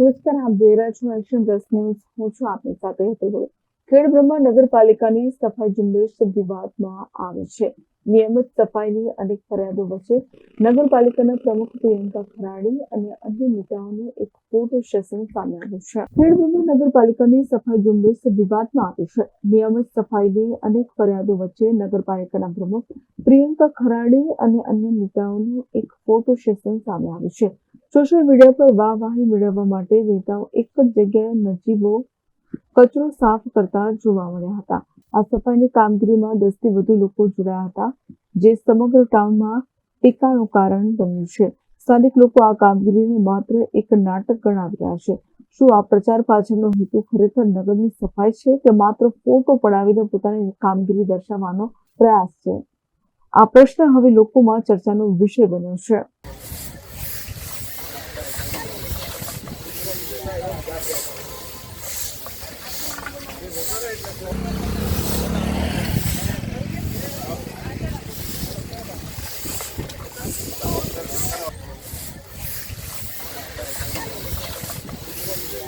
નમસ્કાર આપ જોઈ રહ્યા છો એક્શન પ્લસ ન્યૂઝ હું છું આપની સાથે હેતુ ખેડ બ્રહ્મા નગરપાલિકાની સફાઈ ઝુંબેશ વિવાદમાં આવી છે. નિયમિત સફાઈની અનેક ફરિયાદો વચ્ચે નગરપાલિકાના પ્રમુખ પ્રિયંકા ખરાડી અને અન્ય નેતાઓનું એક ફોટો સેશન સામે આવ્યું છે. ખેડ નગરપાલિકાની સફાઈ ઝુંબેશ વિવાદમાં આવી છે. નિયમિત સફાઈની અનેક ફરિયાદો વચ્ચે નગરપાલિકાના પ્રમુખ પ્રિયંકા ખરાડી અને અન્ય નેતાઓનું એક ફોટો સેશન સામે આવ્યું છે. સોશિયલ મીડિયા પર વાહવાહી મેળવવા માટે નેતાઓ એક જ જગ્યાએ નજીવો કચરો સાફ કરતા જોવા મળ્યા હતા. આ સફાઈની કામગીરીમાં દસથી વધુ લોકો જોડાયા હતા, જે સમગ્ર ટાઉનમાં ટીકાનું કારણ બન્યું છે. સ્થાનિક લોકો આ કામગીરીને માત્ર એક નાટક ગણાવી રહ્યા છે. શું આ પ્રચાર પાછળનો હેતુ ખરેખર નગરની સફાઈ છે કે માત્ર ફોટો પડાવીને પોતાની કામગીરી દર્શાવવાનો પ્રયાસ છે? આ પ્રશ્ન હવે લોકોમાં ચર્ચાનો વિષય બન્યો છે.